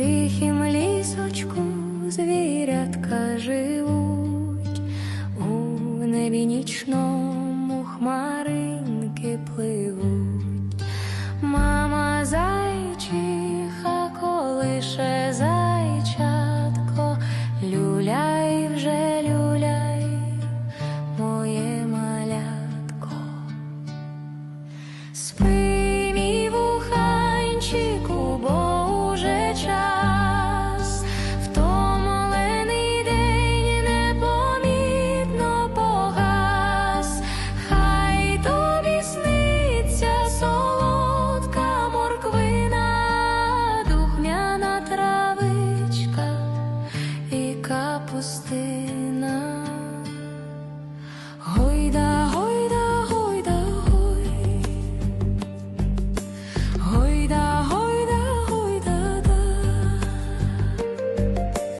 тихім лісочку звірятка живуть, у небі нічному хмаринки пливуть. Мама зайчиха, колише зайчатко, люляй вже люляй, моє малятко. Спи, Капустина.